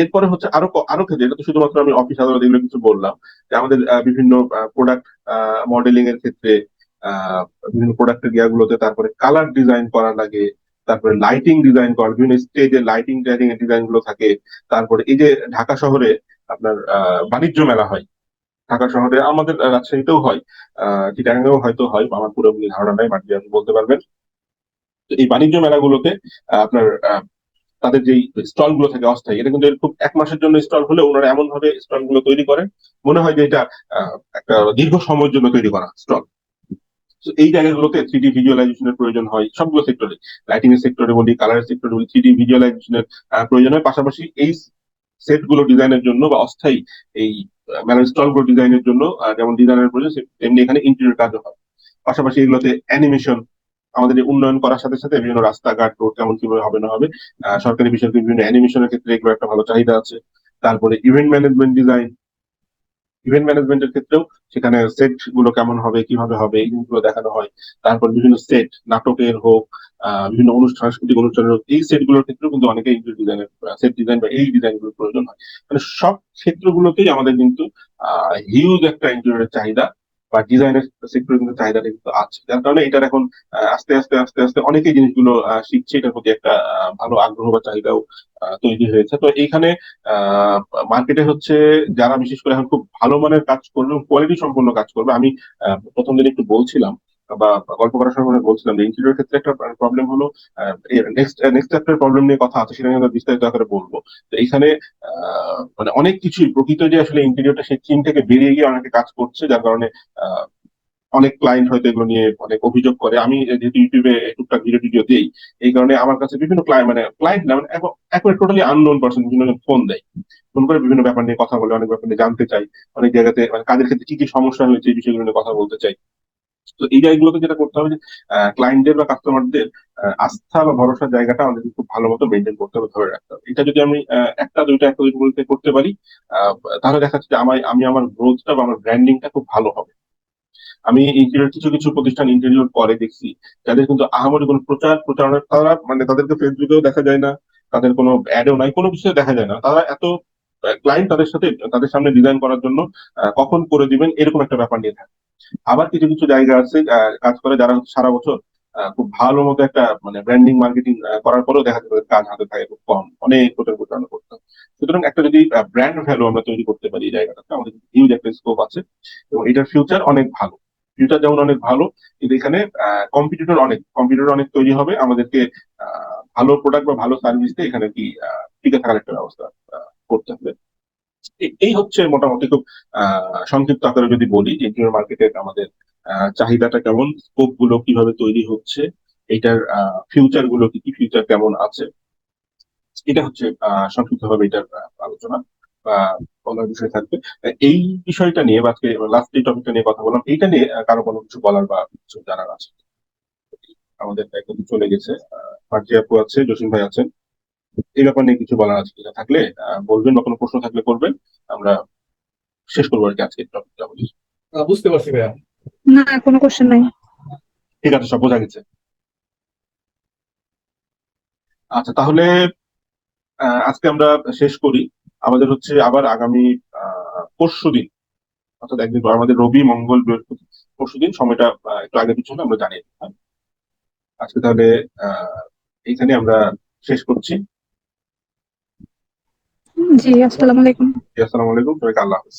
এরপরে হচ্ছে আরও আরও ক্ষেত্রে, এটা তো শুধুমাত্র আমি অফিস আদালত এগুলো কিছু বললাম, যে আমাদের বিভিন্ন প্রোডাক্ট মডেলিং এর ক্ষেত্রে বিভিন্ন প্রোডাক্টের ইয়াগুলোতে তারপরে কালার ডিজাইন করা লাগে, তারপরে লাইটিং ডিজাইন করা বিভিন্ন স্টেজে লাইটিং টাইটিং এর ডিজাইনগুলো থাকে, তারপরে এই যে ঢাকা শহরে আপনার বাণিজ্য মেলা হয়, ঢাকা শহরে আমাদের রাজশাহীতেও হয়, আহ চিটাগাংয়েও হয়তো হয় আমার পুরোপুরি ধারণা নাই, বাট আপনি বলতে পারবেন। এই বাণিজ্য মেলাগুলোতে আপনার তাদের যেই স্টলগুলো থাকে অস্থায়ী, এটা কিন্তু খুব এক মাসের জন্য স্টল হলে ওনারা এমন ভাবে স্টলগুলো তৈরি করেন মনে হয় যে এটা একটা দীর্ঘ সময়ের জন্য তৈরি করা স্টল। এই জায়গাগুলোতে থ্রি ডি ভিজুয়ালাইজেশনের প্রয়োজন হয় সবগুলো সেক্টরে লাইটিং এর সেক্টরে বলি কালার সেক্টরে বলি থ্রি ডি ভিজুয়ালাইজেশনের প্রয়োজন হয়। পাশাপাশি এই সেটগুলো ডিজাইনের জন্য বা অস্থায়ী এই মেলার স্টলগুলো ডিজাইনের জন্য যেমন ডিজাইনের প্রয়োজন তেমনি এখানে ইন্টেরিয়র কাজও হয়। পাশাপাশি এগুলোতে অ্যানিমেশন আমাদের উন্নয়ন করার সাথে সাথে বিভিন্ন রাস্তাঘাট রোড কেমন কীভাবে হবে না হবে সরকারি বিষয়কে বিভিন্ন অ্যানিমেশনের ক্ষেত্রে এগুলো একটা ভালো চাহিদা আছে। তারপরে ইভেন্ট ম্যানেজমেন্ট ডিজাইন ইভেন্ট ম্যানেজমেন্টের ক্ষেত্রেও সেখানে সেটগুলো কেমন হবে, কীভাবে হবে, এই জিনিসগুলো দেখানো হয়। তারপর বিভিন্ন সেট নাটকের হোক বিভিন্ন অনুষ্ঠান, সাংস্কৃতিক অনুষ্ঠানের হোক, এই সেটগুলোর ক্ষেত্রেও কিন্তু অনেকে ইন্টার ডিজাইনের সেট ডিজাইন বা এই ডিজাইনগুলোর প্রয়োজন হয়। মানে সব ক্ষেত্রগুলোতেই আমাদের কিন্তু হিউজ একটা ইন্টারিয়রের চাহিদা বা ডিজাইনের সেক্টরে কিন্তু চাহিদাটা কিন্তু আছে। যার কারণে এটার এখন আস্তে আস্তে আস্তে আস্তে অনেকেই জিনিসগুলো শিখছে এটার প্রতি একটা ভালো আগ্রহ বা চাহিদাও তৈরি হয়েছে। তো এইখানে মার্কেটে হচ্ছে যারা বিশেষ করে এখন খুব ভালো মানের কাজ করবে কোয়ালিটি সম্পন্ন কাজ করবে, আমি প্রথম দিন একটু বলছিলাম বা গল্প করার সময় বলছিলাম যে ইন্টেরিয়র ক্ষেত্রে একটা প্রবলেম হলো নেক্সট নেক্সট প্রবলেম নিয়ে কথা আছে সেটা নিয়ে আমরা বিস্তারিত আকারে বলব। তো এইখানে মানে অনেক কিছুই, প্রকৃত যে আসলে ইন্টেরিয়রটা সেই চীন থেকে বেরিয়ে গিয়ে অনেকে কাজ করছে, যার কারণে অনেক ক্লায়েন্ট হয়তো এগুলো নিয়ে অনেক অভিযোগ করে। আমি যেহেতু ইউটিউবে টুকটাক ভিডিও টিডিও দিই, এই কারণে আমার কাছে বিভিন্ন ক্লায়েন্ট মানে ক্লায়েন্ট না মানে একবার টোটালি আননোন পার্সন বিভিন্ন ফোন দেয়। ফোন করে বিভিন্ন ব্যাপার নিয়ে কথা বলে, অনেক ব্যাপার নিয়ে জানতে চাই, অনেক জায়গাতে মানে কাজের ক্ষেত্রে কি কি সমস্যা হয়েছে, এই বিষয়গুলো নিয়ে কথা বলতে চাই। তো এই জায়গাগুলোতে যেটা করতে হবে যে ক্লায়েন্টদের বা কাস্টমারদের আস্থা বা ভরসার জায়গাটা আমাদের খুব ভালো মতো মেনটেন করতে হবে, ধরে রাখতে হবে। এটা যদি আমি একটা, দুইটা একটা, দুইটা বলতে করতে পারি তাহলে দেখা যাচ্ছে যে আমার আমি আমার গ্রোথটা বা আমার ব্র্যান্ডিংটা খুব ভালো হবে। আমি ইন্টেরিয়র কিছু কিছু প্রতিষ্ঠান ইন্টেরিয়র করে দেখছি, যাদের কিন্তু আহামরি কোনো প্রচার, প্রচারণা, তারা মানে তাদেরকে ফেসবুকেও দেখা যায় না, তাদের কোনো অ্যাডও নাই, কোনো কিছু দেখা যায় না। তারা এত ক্লায়েন্ট তাদের সাথে, তাদের সামনে ডিজাইন করার জন্য কখন করে দিবেন, এরকম একটা ব্যাপার নিয়ে থাকে। আবার কিছু কিছু জায়গা আছে কাজ করে যারা সারা বছর খুব ভালো মতো একটা মানে ব্র্যান্ডিং মার্কেটিং করার পরেও দেখা তাদের কাজ হাতে থাকে খুব কম, অনেক প্রচার প্রচারণা করতে সুতরাং একটা যদি ব্র্যান্ড ভ্যালু আমরা তৈরি করতে পারি এই জায়গাটাতে, আমাদের হিউজ একটা স্কোপ আছে এবং এটার ফিউচার অনেক ভালো। ফিউচার যেমন অনেক ভালো, কিন্তু এখানে কম্পিটিটর অনেক কম্পিটিটর অনেক তৈরি হবে, আমাদেরকে ভালো প্রোডাক্ট বা ভালো সার্ভিস দিয়ে এখানে কি টিকে থাকার একটা ব্যবস্থা করতে হবে। এই হচ্ছে মোটামুটি খুব সংক্ষিপ্ত আকারে যদি বলি যে ইন্টেরিয়র মার্কেটের আমাদের চাহিদাটা কেমন স্কোপগুলো কীভাবে তৈরি হচ্ছে, এটার ফিউচারগুলো কি কি ফিউচার কেমন আছে, এটা হচ্ছে সংক্ষিপ্ত ভাবে এটার আলোচনা বা বলার বিষয় থাকবে। এই বিষয়টা নিয়ে বা লাস্ট এই টপিকটা নিয়ে কথা বললাম, এইটা নিয়ে কারও কোনো কিছু বলার বা কিছু জানার আছে? আমাদের একদম চলে গেছে। মার্জি আপু আছে, জসিম ভাই আছেন। এই ব্যাপার নিয়ে কিছু বলার আছে কিনা থাকলে আহ, বলবেন বা কোনো প্রশ্ন থাকলে করবেন। আমরা শেষ করব আর কি আজকে টপিকটা বলি। বুঝতে পারছি ভাইয়া। না কোনো কোশ্চেন নাই। ঠিক আছে সব বোঝা গেছে। আচ্ছা তাহলে আহ, আজকে আমরা শেষ করি। আমাদের হচ্ছে আবার আগামী পরশু দিন অর্থাৎ একদিন পর আমাদের রবি মঙ্গল বৃহস্পতি পরশু দিন সময়টা একটু আগে পিছনে আমরা জানিয়ে দিই হ্যাঁ? আজকে তাহলে আহ এইখানে আমরা শেষ করছি। জি আসসালামু আলাইকুম। আসসালামু আলাইকুম সবাইকে আল্লাহ হাফিজ।